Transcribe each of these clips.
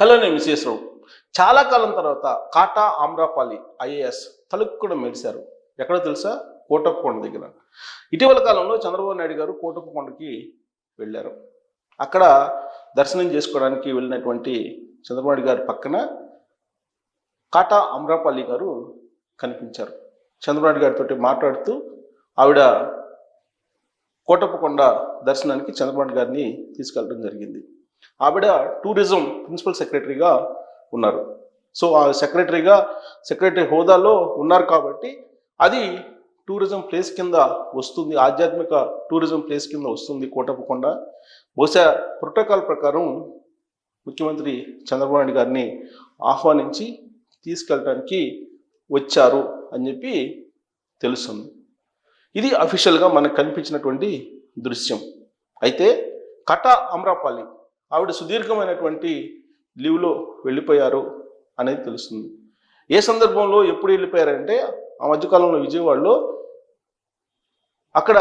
Hello నేను మిస్ఎస్ రావు చాలా కాలం తర్వాత కాటా ఆమ్రాపాలి ఐఏఎస్ తలుపు కూడా మెరిశారు. ఎక్కడో తెలుసా? కోటప్పకొండ దగ్గర. ఇటీవల కాలంలో చంద్రబాబు నాయుడు గారు కోటప్పకొండకి వెళ్ళారు. అక్కడ దర్శనం చేసుకోవడానికి వెళ్ళినటువంటి చంద్రబాబు నాయుడు గారి పక్కన కాటా అమ్రాపల్లి గారు కనిపించారు. చంద్రబాబు నాయుడు గారితో మాట్లాడుతూ ఆవిడ కోటప్పకొండ దర్శనానికి చంద్రబాబు గారిని తీసుకెళ్ళడం జరిగింది. ఆవిడ టూరిజం ప్రిన్సిపల్ సెక్రటరీగా ఉన్నారు. సో ఆ సెక్రటరీగా సెక్రటరీ హోదాలో ఉన్నారు కాబట్టి అది టూరిజం ప్లేస్ కింద వస్తుంది ఆధ్యాత్మిక టూరిజం ప్లేస్ కింద వస్తుంది కోటప్పకొండ. బహుశా ప్రోటోకాల్ ప్రకారం ముఖ్యమంత్రి చంద్రబాబు నాయుడు గారిని ఆహ్వానించి తీసుకెళ్ళడానికి వచ్చారు అని చెప్పి తెలుస్తుంది. ఇది అఫీషియల్గా మనకు కనిపించినటువంటి దృశ్యం. అయితే కటా అమ్రాపాలి ఆవిడ సుదీర్ఘమైనటువంటి లీవ్లో వెళ్ళిపోయారు అనేది తెలుస్తుంది. ఏ సందర్భంలో ఎప్పుడు వెళ్ళిపోయారంటే ఆ మధ్యకాలంలో విజయవాడలో అక్కడ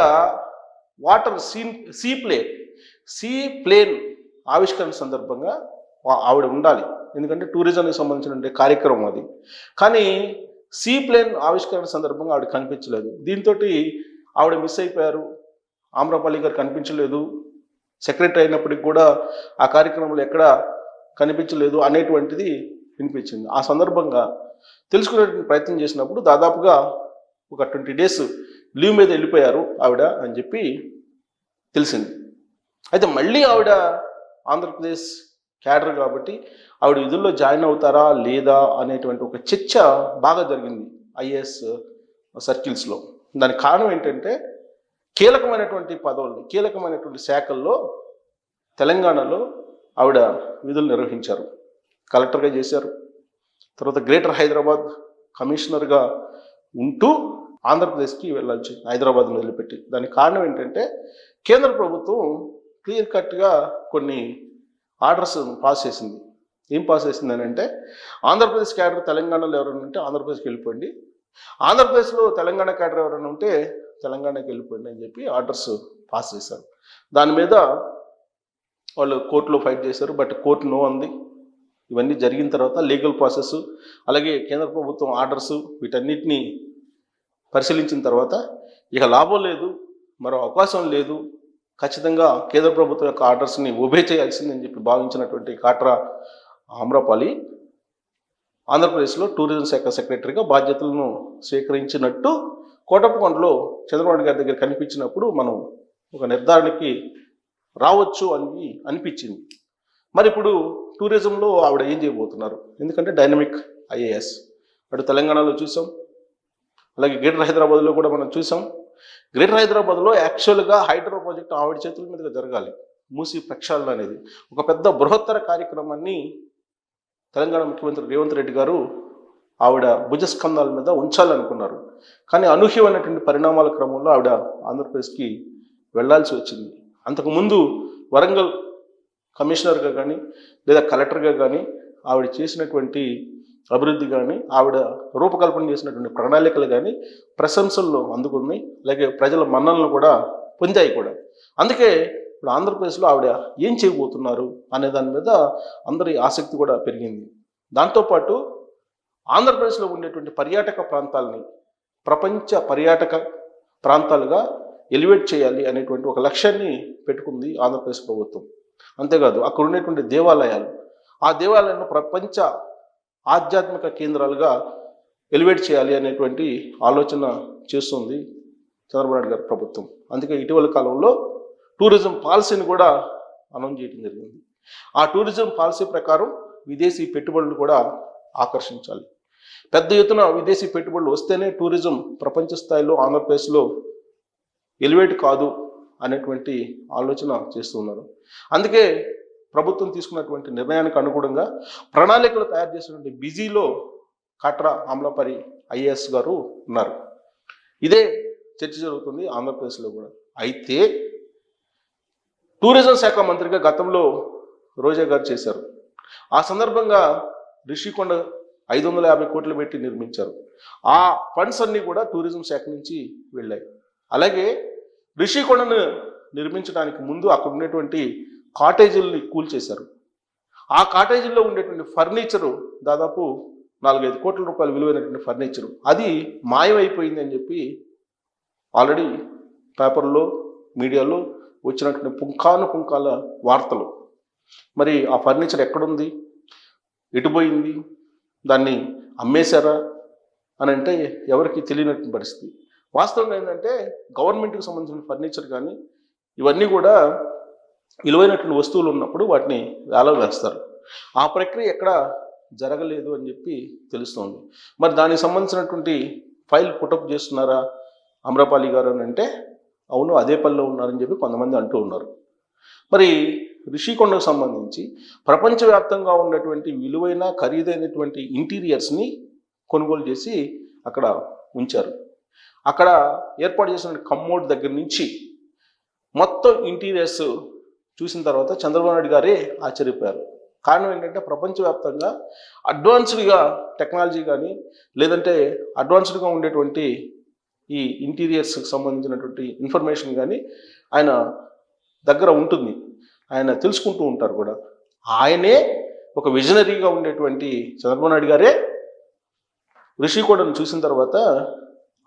water sea sea plane sea plane ఆవిష్కరణ సందర్భంగా ఆవిడ ఉండాలి. ఎందుకంటే టూరిజంకి సంబంధించిన కార్యక్రమం అది. కానీ సీ ప్లేన్ ఆవిష్కరణ సందర్భంగా ఆవిడ కనిపించలేదు. దీంతో ఆవిడ మిస్ అయిపోయారు. ఆమ్రపల్లి గారు కనిపించలేదు. సెక్రటరీ అయినప్పటికి కూడా ఆ కార్యక్రమంలో ఎక్కడ కనిపించలేదు అనేటువంటిది వినిపించింది. ఆ సందర్భంగా తెలుసుకునేటువంటి ప్రయత్నం చేసినప్పుడు దాదాపుగా ఒక ట్వంటీ డేస్ లీవ్ మీద వెళ్ళిపోయారు ఆవిడ అని చెప్పి తెలిసింది. అయితే మళ్ళీ ఆవిడ ఆంధ్రప్రదేశ్ క్యాడర్ కాబట్టి ఆవిడ విధుల్లో జాయిన్ అవుతారా లేదా అనేటువంటి ఒక చర్చ బాగా జరిగింది ఐఏఎస్ సర్కిల్స్లో. దానికి కారణం ఏంటంటే కీలకమైనటువంటి పదవుల్ని కీలకమైనటువంటి శాఖల్లో తెలంగాణలో ఆవిడ విధులు నిర్వహించారు. కలెక్టర్గా చేశారు. తర్వాత గ్రేటర్ హైదరాబాద్ కమిషనర్గా ఉంటూ ఆంధ్రప్రదేశ్కి వెళ్ళాల్సి హైదరాబాద్ను వదిలిపెట్టి. దానికి కారణం ఏంటంటే కేంద్ర ప్రభుత్వం క్లియర్ కట్గా కొన్ని ఆర్డర్స్ పాస్ చేసింది. ఏం పాస్ చేసింది అని అంటే ఆంధ్రప్రదేశ్ క్యాడర్ తెలంగాణలో ఎవరైనా ఉంటే ఆంధ్రప్రదేశ్కి వెళ్ళిపోండి. ఆంధ్రప్రదేశ్లో తెలంగాణ క్యాడర్ ఎవరైనా ఉంటే తెలంగాణకి వెళ్ళిపోయింది అని చెప్పి ఆర్డర్స్ పాస్ చేశారు. దాని మీద వాళ్ళు కోర్టులో ఫైట్ చేశారు బట్ కోర్టు నో అంది. ఇవన్నీ జరిగిన తర్వాత లీగల్ ప్రాసెస్ అలాగే కేంద్ర ప్రభుత్వం ఆర్డర్స్ వీటన్నిటిని పరిశీలించిన తర్వాత ఇక లాభం లేదు మరో అవకాశం లేదు. ఖచ్చితంగా కేంద్ర ప్రభుత్వం యొక్క ఆర్డర్స్ని ఒబే చేయాల్సిందని చెప్పి భావించినటువంటి కాట్రా ఆమ్రపాలి ఆంధ్రప్రదేశ్లో టూరిజం శాఖ సెక్రటరీగా బాధ్యతలను స్వీకరించినట్టు కోటప్పకొండలో చంద్రబాబు గారి దగ్గర కనిపించినప్పుడు మనం ఒక నిర్ధారణకి రావచ్చు అని అనిపించింది. మరి ఇప్పుడు టూరిజంలో ఆవిడ ఏం చేయబోతున్నారు? ఎందుకంటే డైనమిక్ ఐఏఎస్. అటు తెలంగాణలో చూసాం. అలాగే గ్రేటర్ హైదరాబాద్లో కూడా మనం చూసాం. గ్రేటర్ హైదరాబాద్లో యాక్చువల్గా హైడ్రో ప్రాజెక్ట్ ఆవిడ చేతుల మీదుగా జరగాలి. మూసి ప్రక్షాళన అనేది. ఒక పెద్ద బృహత్తర కార్యక్రమాన్ని తెలంగాణ ముఖ్యమంత్రి రేవంత్ రెడ్డి గారు ఆవిడ భుజస్కంధాల మీద ఉంచాలనుకున్నారు. కానీ అనూహ్యమైనటువంటి పరిణామాల క్రమంలో ఆవిడ ఆంధ్రప్రదేశ్కి వెళ్ళాల్సి వచ్చింది. అంతకుముందు వరంగల్ కమిషనర్గా కానీ లేదా కలెక్టర్గా కానీ ఆవిడ చేసినటువంటి అభివృద్ధి కానీ ఆవిడ రూపకల్పన చేసినటువంటి ప్రణాళికలు కానీ ప్రశంసల్లో అందుకున్నాయి అలాగే ప్రజల మన్నలను కూడా పొందాయి కూడా. అందుకే ఇప్పుడు ఆంధ్రప్రదేశ్లో ఆవిడ ఏం చేయబోతున్నారు అనే దాని మీద అందరి ఆసక్తి కూడా పెరిగింది. దాంతోపాటు ఆంధ్రప్రదేశ్లో ఉండేటువంటి పర్యాటక ప్రాంతాలని ప్రపంచ పర్యాటక ప్రాంతాలుగా ఎలివేట్ చేయాలి అనేటువంటి ఒక లక్ష్యాన్ని పెట్టుకుంది ఆంధ్రప్రదేశ్ ప్రభుత్వం. అంతేకాదు అక్కడ ఉండేటువంటి దేవాలయాలు ఆ దేవాలయాలను ప్రపంచ ఆధ్యాత్మిక కేంద్రాలుగా ఎలివేట్ చేయాలి అనేటువంటి ఆలోచన చేస్తుంది చంద్రబాబు నాయుడు గారి ప్రభుత్వం. అందుకే ఇటీవల కాలంలో టూరిజం పాలసీని కూడా అనౌన్స్ చేయడం జరిగింది. ఆ టూరిజం పాలసీ ప్రకారం విదేశీ పెట్టుబడులు కూడా ఆకర్షించాలి. పెద్ద ఎత్తున విదేశీ పెట్టుబడులు వస్తేనే టూరిజం ప్రపంచ స్థాయిలో ఆంధ్రప్రదేశ్లో ఎలివేట్ కాదు అనేటువంటి ఆలోచన చేస్తున్నారు అందుకే ప్రభుత్వం తీసుకున్నటువంటి నిర్ణయానికి అనుగుణంగా ప్రణాళికలు తయారు చేసినటువంటి బిజీలో కట్రా ఆమ్లపరి ఐఏఎస్ గారు ఉన్నారు. ఇదే చర్చ జరుగుతుంది ఆంధ్రప్రదేశ్లో కూడా. అయితే టూరిజం శాఖ మంత్రిగా గతంలో రోజా గారు చేశారు. ఆ సందర్భంగా రిషికొండ ఐదు వందల యాభై కోట్లు పెట్టి నిర్మించారు. ఆ ఫండ్స్ అన్నీ కూడా టూరిజం శాఖ నుంచి వెళ్ళాయి. అలాగే రిషికొండను నిర్మించడానికి ముందు అక్కడ ఉన్నటువంటి కాటేజీల్ని కూల్చేశారు ఆ కాటేజీల్లో ఉండేటువంటి ఫర్నిచరు దాదాపు నాలుగైదు కోట్ల రూపాయలు విలువైనటువంటి ఫర్నిచరు అది మాయమైపోయింది అని చెప్పి ఆల్రెడీ పేపర్లో మీడియాలో వచ్చినటువంటి పుంఖాను పుంఖాల వార్తలు. మరి ఆ ఫర్నిచర్ ఎక్కడుంది? ఎటుపోయింది దాన్ని అమ్మేశారా? అని అంటే ఎవరికి తెలియనట్టు పరిస్థితి. వాస్తవంగా ఏంటంటే గవర్నమెంట్కి సంబంధించిన ఫర్నిచర్ కానీ ఇవన్నీ కూడా విలువైనటువంటి వస్తువులు ఉన్నప్పుడు వాటిని వేలం వేస్తారు. ఆ ప్రక్రియ ఎక్కడ జరగలేదు అని చెప్పి తెలుస్తోంది. మరి దానికి సంబంధించినటువంటి ఫైల్ పుటప్ చేస్తున్నారా అమ్రపాలి గారు అని అంటే అవును అదే పనిలో ఉన్నారని చెప్పి కొంతమంది అంటూ ఉన్నారు. మరి రిషికొండకు సంబంధించి ప్రపంచవ్యాప్తంగా ఉన్నటువంటి విలువైన ఖరీదైనటువంటి ఇంటీరియర్స్ని కొనుగోలు చేసి అక్కడ ఉంచారు. అక్కడ ఏర్పాటు చేసిన కమ్మోడ్ దగ్గర నుంచి మొత్తం ఇంటీరియర్స్ చూసిన తర్వాత చంద్రబాబు నాయుడు గారే ఆశ్చర్యపోయారు. కారణం ఏంటంటే ప్రపంచవ్యాప్తంగా అడ్వాన్స్డ్గా టెక్నాలజీ కానీ లేదంటే అడ్వాన్స్డ్గా ఉండేటువంటి ఈ ఇంటీరియర్స్కి సంబంధించినటువంటి ఇన్ఫర్మేషన్ కానీ ఆయన దగ్గర ఉంటుంది. ఆయన తెలుసుకుంటూ ఉంటారు కూడా. ఆయనే ఒక విజనరీగా ఉండేటువంటి చంద్రబాబు నాయుడు గారే రిషికోడను చూసిన తర్వాత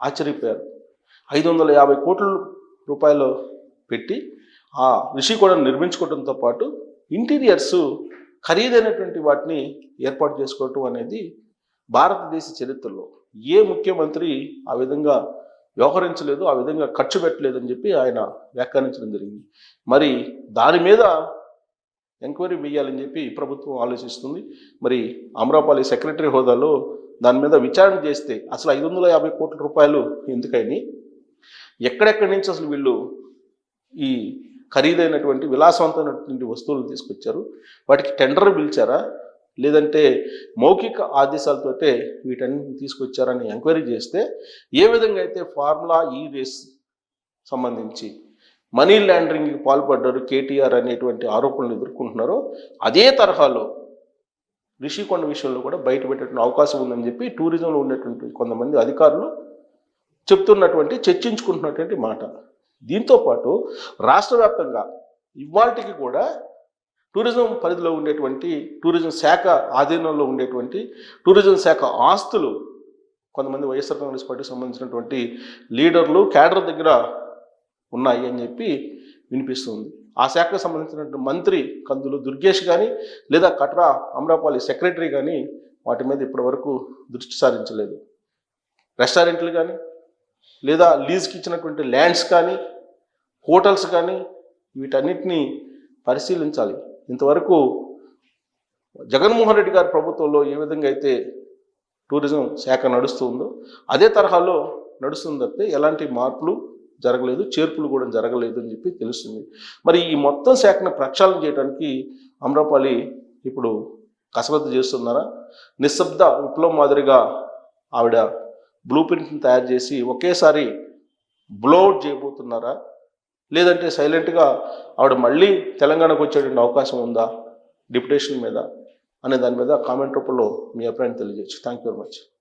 ఆశ్చర్యపోయారు. ఐదు వందల యాభై కోట్ల రూపాయలు పెట్టి ఆ రిషికోడను నిర్మించుకోవడంతో పాటు ఇంటీరియర్స్ ఖరీదైనటువంటి వాటిని ఏర్పాటు చేసుకోవటం అనేది భారతదేశ చరిత్రలో ఏ ముఖ్యమంత్రి ఆ విధంగా వ్యవహరించలేదు ఆ విధంగా ఖర్చు పెట్టలేదు అని చెప్పి ఆయన వ్యాఖ్యానించడం జరిగింది. మరి దాని మీద ఎంక్వైరీ వేయాలని చెప్పి ప్రభుత్వం ఆలోచిస్తుంది. మరి అమరాపాలి సెక్రటరీ హోదాలో దాని మీద విచారణ చేస్తే అసలు ఐదు వందల యాభై కోట్ల రూపాయలు ఎందుకని? ఎక్కడెక్కడి నుంచి అసలు వీళ్ళు ఈ ఖరీదైనటువంటి విలాసవంతమైనటువంటి వస్తువులు తీసుకొచ్చారు? వాటికి టెండర్ పిలిచారా? లేదంటే మౌఖిక ఆదేశాలతోటే వీటన్నిటిని తీసుకొచ్చారని ఎంక్వైరీ చేస్తే ఏ విధంగా అయితే ఫార్ములా ఈ రేస్ సంబంధించి మనీ లాండరింగ్కి పాల్పడ్డారు కేటీఆర్ అనేటువంటి ఆరోపణలు ఎదుర్కొంటున్నారో అదే తరహాలో రిషికొండ విషయంలో కూడా బయట అవకాశం ఉందని చెప్పి టూరిజంలో ఉండేటువంటి కొంతమంది అధికారులు చెప్తున్నటువంటి చర్చించుకుంటున్నటువంటి మాట. దీంతో పాటు రాష్ట్ర వ్యాప్తంగా ఇవాళకి కూడా టూరిజం పరిధిలో ఉండేటువంటి టూరిజం శాఖ ఆధీనంలో ఉండేటువంటి టూరిజం శాఖ ఆస్తులు కొంతమంది వైఎస్ఆర్ కాంగ్రెస్ పార్టీకి సంబంధించినటువంటి లీడర్లు క్యాడర్ దగ్గర ఉన్నాయి అని చెప్పి వినిపిస్తుంది. ఆ శాఖకు సంబంధించినటువంటి మంత్రి కందులు దుర్గేష్ కానీ లేదా కట్రా అమరాపాలి సెక్రటరీ కానీ వాటి మీద ఇప్పటివరకు దృష్టి సారించలేదు. రెస్టారెంట్లు కానీ లేదా లీజ్కి ఇచ్చినటువంటి ల్యాండ్స్ కానీ హోటల్స్ కానీ వీటన్నిటిని పరిశీలించాలి. ఇంతవరకు జగన్మోహన్ రెడ్డి గారి ప్రభుత్వంలో ఏ విధంగా అయితే టూరిజం శాఖ నడుస్తుందో అదే తరహాలో నడుస్తుంది తప్పితే ఎలాంటి మార్పులు జరగలేదు చేర్పులు కూడా జరగలేదు అని చెప్పి తెలుస్తుంది. మరి ఈ మొత్తం శాఖను ప్రక్షాళన చేయడానికి అమ్రపాలి ఇప్పుడు కసరత్తు చేస్తున్నారా? నిశ్శబ్ద విప్లవం మాదిరిగా ఆవిడ బ్లూ ప్రింట్ని తయారు చేసి ఒకేసారి బ్లోఅవుట్ చేయబోతున్నారా? లేదంటే సైలెంట్గా ఆవిడ మళ్ళీ తెలంగాణకు వచ్చేటువంటి అవకాశం ఉందా? డిప్యుటేషన్ మీద అనే దాని మీద కామెంట్ రూపంలో మీ అభిప్రాయం తెలియజేయచ్చు. Thank you very much.